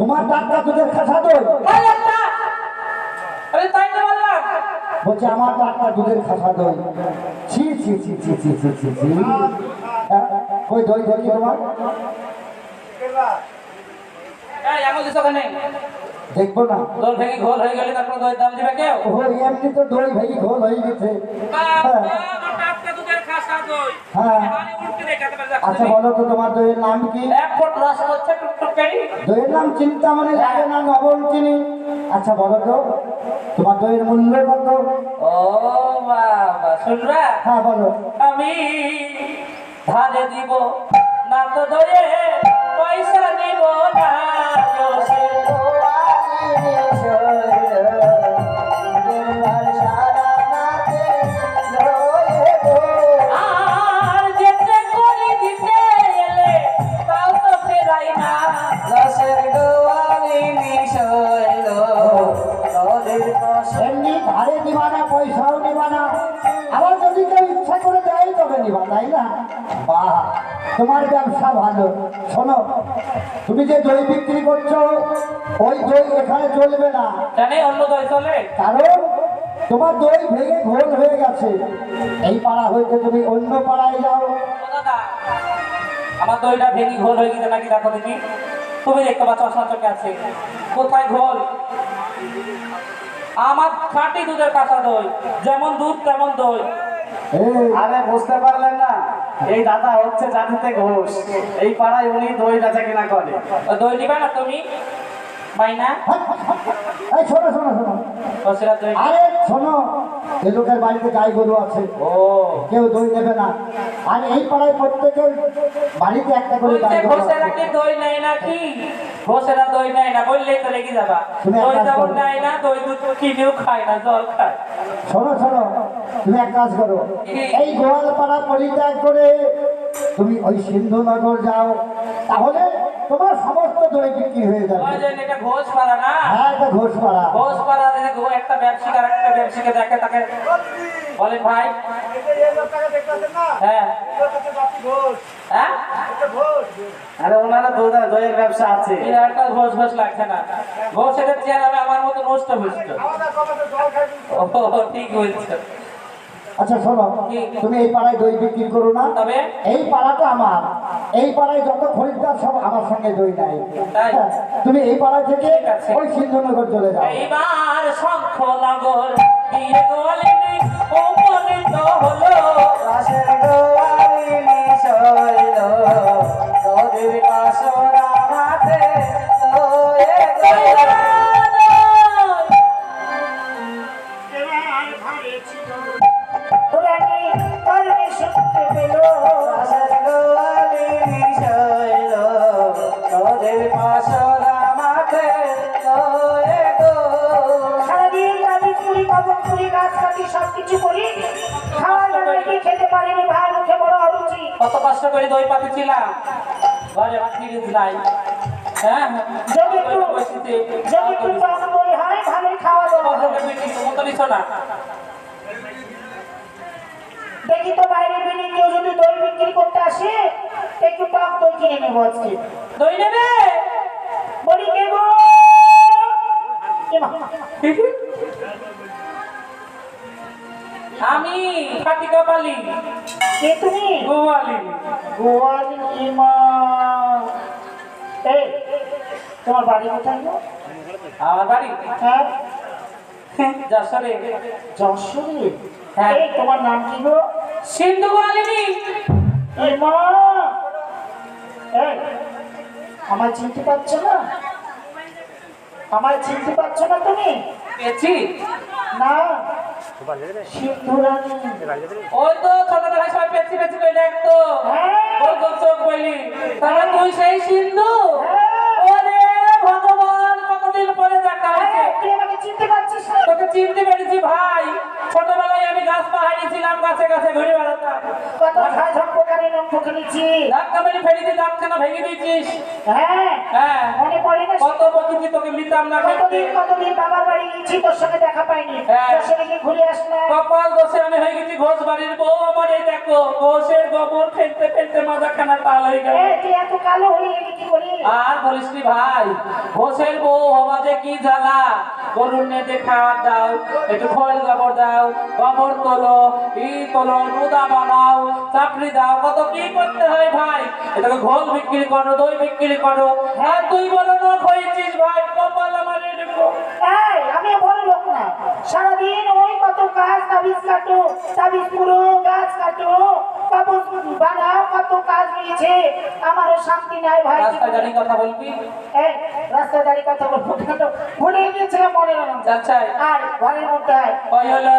তোমার টাটকা দুধের খাসা দই। আরে তাই তো বললাম। বলছে আমার টাটকা দুধের খাসা দই। ছি ছি ছি ছি ছি ছি ছি ছি। হ্যাঁ, ওই দই দেখি তোমার? দেখব না। ভেঙে ঘোল হয়ে গেলে তারপর দই দাম দিবে কেউ? ও এমনি তো দই ভেঙে ঘোল হয়ে গেছে। বাবা হ্যাঁ। হ্যাঁ। আচ্ছা বলো তো তোমার দইয়ের নাম কি? এক ফুট রস হচ্ছে দইয়ের নাম চিন্তা লাগে না নবম চিনি। আচ্ছা বলো তো তোমার দইয়ের মূল্য কত? ও বাবা শুনবা? হ্যাঁ বলো। আমি ধারে দিব না তো দয়ে পয়সা নিব না। তোমার ব্যবসা ভালো। শোনো তুমি যে দই বিক্রি করছ ওই দই এখানে চলবে না। জানে অন্য দই চলে। কারণ তোমার দই ভেঙে ঘোল হয়ে গেছে। এই পাড়া হইতে তুমি অন্য পাড়ায় যাও। আমার দইটা ভেঙে ঘোল হয়ে গেছে নাকি দেখো দেখি। তুমি দেখতে পাচ্ছ চশমা চোখে আছে। কোথায় ঘোল? আমার খাঁটি দুধের কাঁচা দই যেমন দুধ তেমন দই। আরে বুঝতে পারলেন না। এই দাদা হচ্ছে জাতিতে ঘোষ। এই পাড়ায় উনি দই বেচা কিনা করে। দই নিবে না তুমি? মাইনা? এই শোনো শোনো শোনো। বসিরা দই আরে শোনো এ লোকের বাড়িতে গাই গরু আছে। ও। কেউ দই নেবে না। আর এই পাড়ায় প্রত্যেকের বাড়িতে একটা করে গাই গরু ঘোষেরা কি দই নেয় নাকি? ঘোষেরা দই নেয় না বললেই তো লেগে যাবা। দই যেমন নেয় না দই দুধ কিনেও খায় না জল খায়। শোনো শোনো। তুমি এক কাজ করো এই গোয়ালপাড়া পরিত্যাগ করে তুমি ওই সিন্ধুনগর যাও তাহলে তোমার সমস্ত দই বিক্রি হয়ে যাবে। ওই যে এটা ঘোষ না? হ্যাঁ এটা ঘোষপাড়া। ঘোষ পাড়া দেখে ঘো- একটা ব্যবসায়ী আর একটা ব্যবসায়ীকে দেখে তাকে বলেন ভাই। হ্যাঁ। হ্যাঁ? আরে ওনারা দুধ দইয়ের ব্যবসা আছে। একটা ঘোষ ঘোষ লাগছে না। ঘোষ এটা চেয়ার হবে আমার মতো নষ্ট হয়েছিল ও ঠিক বলছো। আচ্ছা শোনো তুমি এই পাড়ায় দই বিক্রি করো না। তবে? এই পাড়াটা আমার। এই পাড়ায় যত খরিদ্দার সব আমার সঙ্গে দই নাই হ্যাঁ, তুমি এই পাড়া থেকে ওই সিন্ধুনগর চলে যাও। এইবার শঙ্খ লাগর দিয়ে গলিনি ও মলিত হলো। সারাদিন আমি পুরি পাবন পুরি গাছ কাটি সবকিছু করি খাওয়া দাওয়া কি খেতে পারিনি ভাই মুখে বড় অরুচি কত কষ্ট করে দই পাতেছিলাম। ঘরে ফ্রিজ নাই। হ্যাঁ? যদি একটু যদি একটু টক দই হয় ভালোই খাওয়া দাওয়া। হবে। মতো নিছো না? দেখি তো বাইরে বেরিয়ে কেউ যদি দই বিক্রি করতে আসে একটু টক দই কিনে নেব আজকে। দই নেবে? গো আমি খাটি কপালি। কে তুমি? গোয়ালি। গোয়ালি ইমা এই তোমার বাড়ি কোথায় গো? আমার বাড়ি? হ্যাঁ যশোরে। যশোরে? হ্যাঁ। এই তোমার নাম কি গো? সিন্ধু গোয়ালিনী। এই মা! এই আমায় চিনতে পারছ না? আমায় চিনতে পারছ না তুমি? পেয়েছি। না। সিন্ধুরানী ওই তো ছোটবেলায় সবাই পেয়েছি পেয়েছি কই দেখতো হ্যাঁ। বলি তাহলে তুই সেই সিন্ধু? হ্যাঁ। ওরে ভগবান কতদিন পরে দেখা হয়েছে? হ্যাঁ, তোকে চিনতে পেরেছি ভাই। ছোটবেলায় আমি গাছ পাহাড়ি ছিলাম গাছে গাছে ঘুরে বেড়াতাম। ধাক্কা মেরে ফেলে দিয়ে ভেঙে দিয়েছিস? হ্যাঁ হ্যাঁ। মনে পড়ে না কত বকিছি তোকে মিতাম না কতদিন কতদিন বাবার বাড়ি গেছি তোর সঙ্গে দেখা পাইনি। হ্যাঁ। তোর সঙ্গে কি ঘুরে আসলাম? কপাল দোষে আমি হয়ে গেছি ঘোষ বাড়ির বউ আমার এই দেখো ঘোষের গোবর ফেলতে ফেলতে মাথা খানা হয়ে গেল। তুই এত কালো হয়ে গেলি কি করি আর বলিস ভাই ঘোষের বউ হওয়া যে কি জ্বালা? গরুর নেটে খাওয়ার দাও, একটু খোল গোবর দাও, গোবর তোলো, ই তোলো, নুদা বানাও চাপড়ি দাও, কত কি করতে হয় ভাই? এটাকে ঘোল বিক্রি করো, দই বিক্রি করো। আর তুই বলো না, হয়েছিস ভাই, কপাল আমার এরকম। আমি বড় লোক না। সারাদিন ওই কত কাজ তাবিজ কাটো, তাবিজ পুরো গাছ কাটো। কত কাজ রয়েছে আমারও শান্তি নাই ভাই। রাস্তায় দাঁড়িয়ে কথা বলবি? এই রাস্তায় দাঁড়িয়ে কথা বলব কেন? ভুলে গিয়েছিলাম মনে আচ্ছা। আর ঘরের মধ্যে আয়। ওই হলো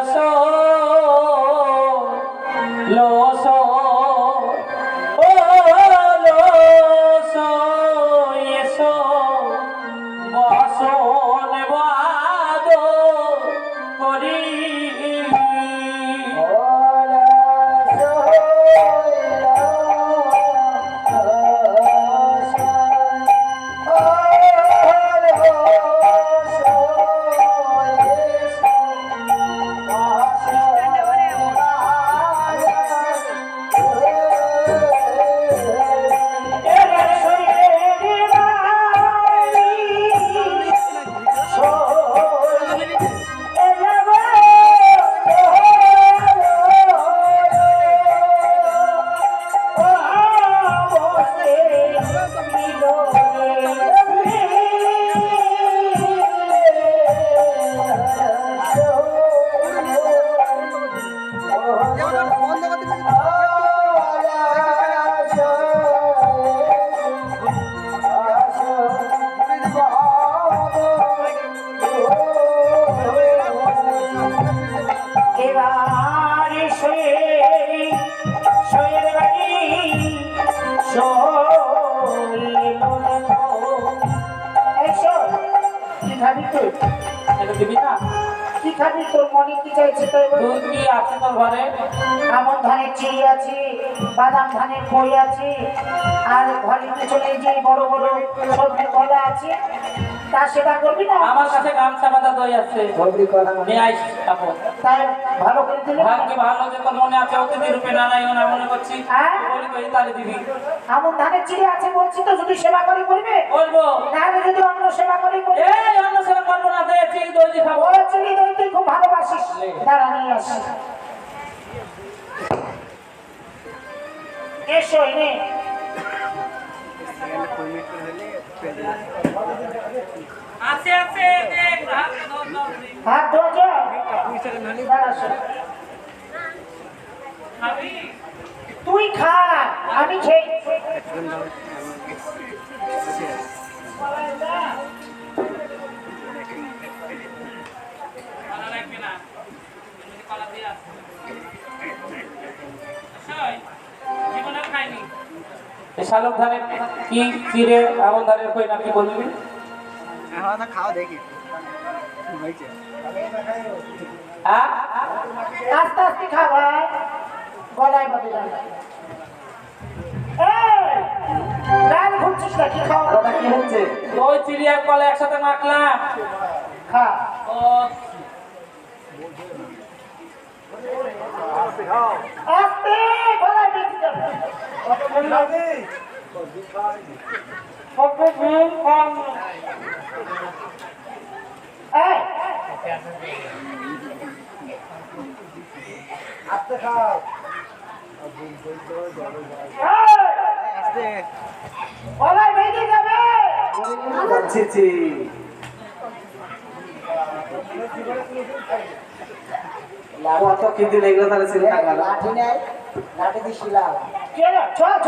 কি এটা দিবি না? কি খাবি তোর মনে কি চাইছে তো তুই কি আছে তোর ঘরে? আমন ধানের চিড়ি আছে বাদাম ধানের কই আছে আর ঘরের পিছনে যে বড় বড় সবজি কলা আছে তা সেবা করবি না? আমার কাছে গামছা বাঁধা দই আছে। নিয়ে আইস কাপড় তাই ভালো করে দিলে ভাগ্যে ভালো যে তোর মনে আছে অতিথি রূপে নারায়ণ আমি মনে করছি। হ্যাঁ? বলি কই তারে দিবি। আমন ধানের চিড়ি আছে বলছি তো যদি সেবা করে করবে? বলব। নাহলে যদি অন্য সেবা করে করবে? এই অন্য সেবা করব না দে ঠিক দই দিয়ে খাব। ও চিড়ি দই তুই খুব ভালোবাসিস। দাঁড়া নিয়ে আসি এসো এনে। আছে আছে দেখ হাত ধর ধর হাত ধোয়া যায় দাঁড়া শোন। খাবি? তুই খা আমি খেয়ে জীবনে খাইনি। এই শালক ধানের কি চিড়ে আমন ধানের কই নাকি বলবি? খাওয়া দেখি। আস্তে আস্তে খা ভাই। গলায় বাঁধে যাবে লাল ঘুরছিস না কি খাওয়া কি হচ্ছে? দই চিড়ে আর কলা একসাথে মাখলাম। খা। ও আস্তে গলায় বেঁধে যাবে কত দিন কম এই এই, গলায় বেঁধে যাবে ছি ছি। কত কি দিন এগুলো তাহলে চিন্তা করো লাঠি নেই লাঠি কে রে? ছ, ছ।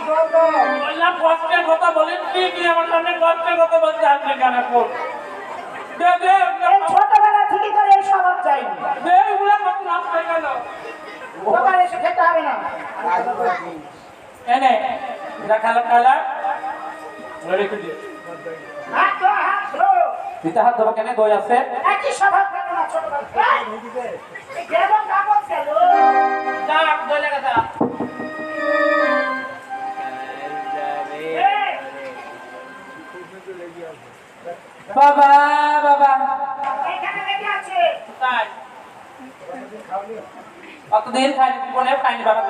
বললাম কষ্টের কথা বলেন কি কি আমার সামনে কষ্টের কথা বলতে আপনি কেন এই ছোটবেলা থেকে তোর এই স্বভাব যায়নি। দে কত হয়ে গেল। দোকানে এসে খেতে হবে না। এনে কালার কালার। রেখে দিও হাত ধো, হাত ধো। দিতে হাত দেবো কেন? দই আছে। একই স্বভাব কেন না ছোটবেলা এই কেমন কাগজ গেল যা দই লেগে বাবা বাবা। কতদিন খাইনি জীবনে? খাইনি বাবা।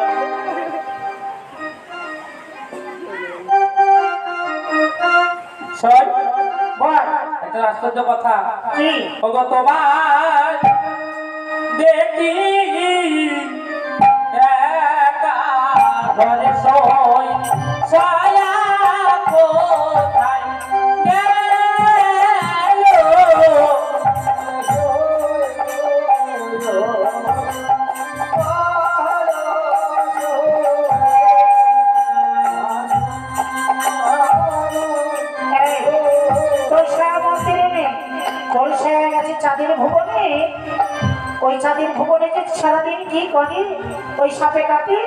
একটা আশ্চর্য কথা। তোমার দেখি একা ঘরে সই ছায়া করে ওই সাপে কাটে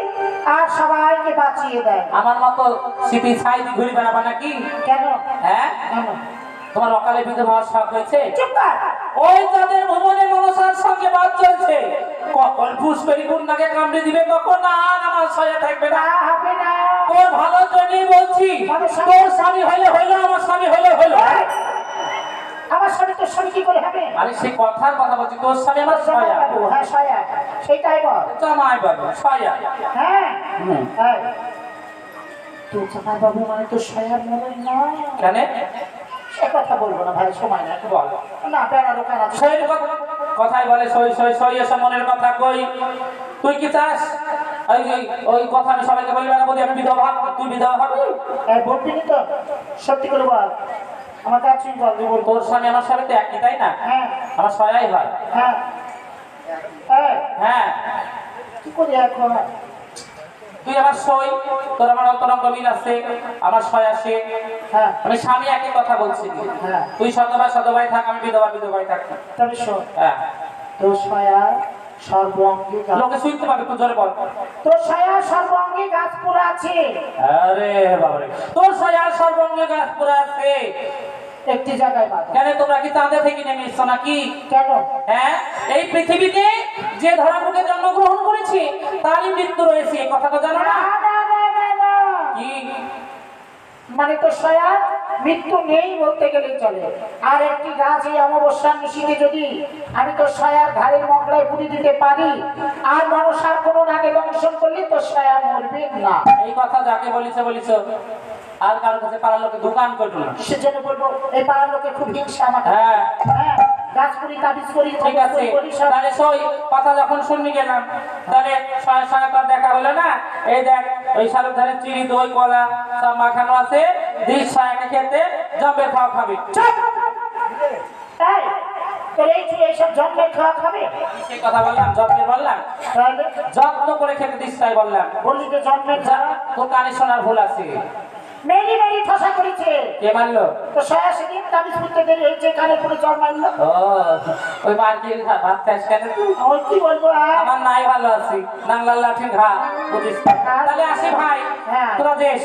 আর সবাইকে বাঁচিয়ে দেয়। আমার মতো স্মৃতি ছাই ঘুরি বেড়াবা নাকি? কেন? হ্যাঁ? কেন? তোমার অকালে বিধবা হওয়ার শখ হয়েছে? ওই তাদের ভুবনে মনসার সঙ্গে বাদ চলছে। কখন পুষ্পেরি কন্যাকে কামড়ে দিবে তখন আর আমার সয়ে থাকবে না। হবে না। তোর ভালোর জন্যই বলছি তোর স্বামী হইলে হইল আমার স্বামী হইলে হইল। আমার স্বামী তোর স্বামী কি করে হবে? আমি সেই কথার কথা বলছি তোর স্বামী আমার সয়া হ্যাঁ সয়া সেটাই বল। জামাই বাবু সয়া হ্যাঁ। তোর জামাই বাবু মানে তোর মনে নয় কেন? সে কথা বলব না ভাই সময় না বল। না ওখানে আছে। কথাই বলে সই সই সই এসে মনের কথা কই। তুই কি চাস? ওই ওই- কথা আমি সবাইকে বলি বেড়াবো আমি বিধবা তুই বিধবা হবি? এই বলবি তো? সত্যি করে বল। আমার কাছে বল তোর স্বামী আমার স্বামী তো একই তাই না? হ্যাঁ। আমার সয়াই হয়। হ্যাঁ। হ্যাঁ। কি করি এখন? তুই আমার সই তোর আমার অন্তরঙ্গ মিল আছে আমার সয় আসে হ্যাঁ। আমি স্বামী একই কথা বলছি। হ্যাঁ। তুই শতভাই শতভাই থাক আমি বিধবা বিধবাই থাক। হ্যাঁ। তোর সয়া সর্বঙ্গে লোকে শুনতে পাবে তুই জোরে বল। তোর সয়া সর্বঙ্গে গাছ পুরা আছে। আরে বাবারে। তোর সয়ার সর্বঙ্গে গাছ পুরা আছে। একটি জায়গায় বাঁধা। কেন তোমরা কি চাঁদে থেকে নেমে এসছো নাকি? কেন? হ্যাঁ? এই পৃথিবীতে যে ধর্মকে জন্মগ্রহণ করেছে তারই মৃত্যু রয়েছে এই কথা তো জানো না? কি? মানে তোর সয়া মৃত্যু নেই বলতে গেলে চলে। আর একটি গাছ এই অমাবস্যার নিশীতে যদি আমি তোর সয়ার ঘাড়ের মগলায় পুড়ে দিতে পারি আর মানুষার কোনো নাগে দংশন করলে তোর সয়া মরবে না। এই কথা যাকে বলিছে বলিছ। আর কারোর কাছে পাড়ার লোকে দোকান করল না। সেজন্য বলব এই পাড়ার লোকে খুব হিংসা আমাকে হ্যাঁ। হ্যাঁ গাছ পুরি তাবিজ করি ঠিক আছে। করি, করি সব। তাহলে সই কথা যখন শুনবি গেলাম তাহলে সয়ের দেখা হলো না? এই দেখ ওই শালুক ধানের চিড়ি দই কলা সব মাখানো আছে। দিস সয়াকে খেতে জম্বের খাওয়া খাবি। চুপ! এই, তোর এই চুলে এইসব খাওয়া খাবে? সেই কথা বললাম জম্বের বললাম। যত্ন করে খেতে দিস তাই বললাম। তোর কানে শোনার ভুল আছে। মেরি মেরি ঠসা করেছে। কে মানলো তো সয়া সেদিন তাবিজ করতে দেরি হয়েছে কানে পুরো জ্বর মারলো? ও ওই মার্কিন ভাত খাস কেন? ওই কি বলব? আমার নাই ভালো আছি। নাংলার লাঠি ঘা বুঝিস তাহলে আসি ভাই হ্যাঁ। তোরা দেশ।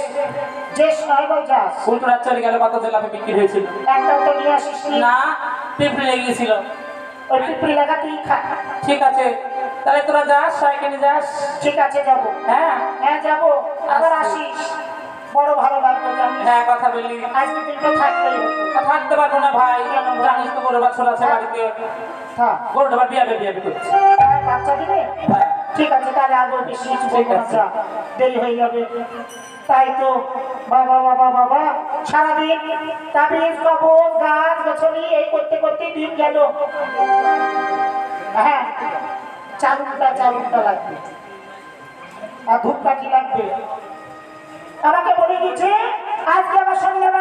দেশ নয় বল যাস। উল্টোরা চলে গেল কত জেলাতে বিক্রি হয়েছিল? একটাও তো নিয়ে আসিস না। পিঁপড়ে লেগে গেছিল ওই পিঁপড়ি লাগা তুই খা। ঠিক আছে। তাহলে তোরা যাস সাইকেলে যাস। ঠিক আছে যাব। হ্যাঁ। হ্যাঁ যাব। আবার আসিস। বড় ভালো লাগল হ্যাঁ কথা বললি। আজকে দিনটা থাকতে পারব না ভাই। জানিস তো গরু বাছুর আছে বাড়িতে। থাক। গরু ঢাবা বিয়াবে বিয়াবে করছে। হ্যাঁ, বাচ্চা দিবে? হ্যাঁ। ঠিক আছে তাহলে আগে বেশি কিছু বলব না দেরি হয়ে যাবে। তাই তো বাবা বাবা বাবা সারাদিন তাবিজ কবজ গাছ গাছনি এই করতে করতে দিন গেল। হ্যাঁ চালুনটা চালুনটা লাগবে। আর ধূপকাঠি লাগবে। আমাকে বলে দিচ্ছে আজকে আমার সন্ধ্যাবেলা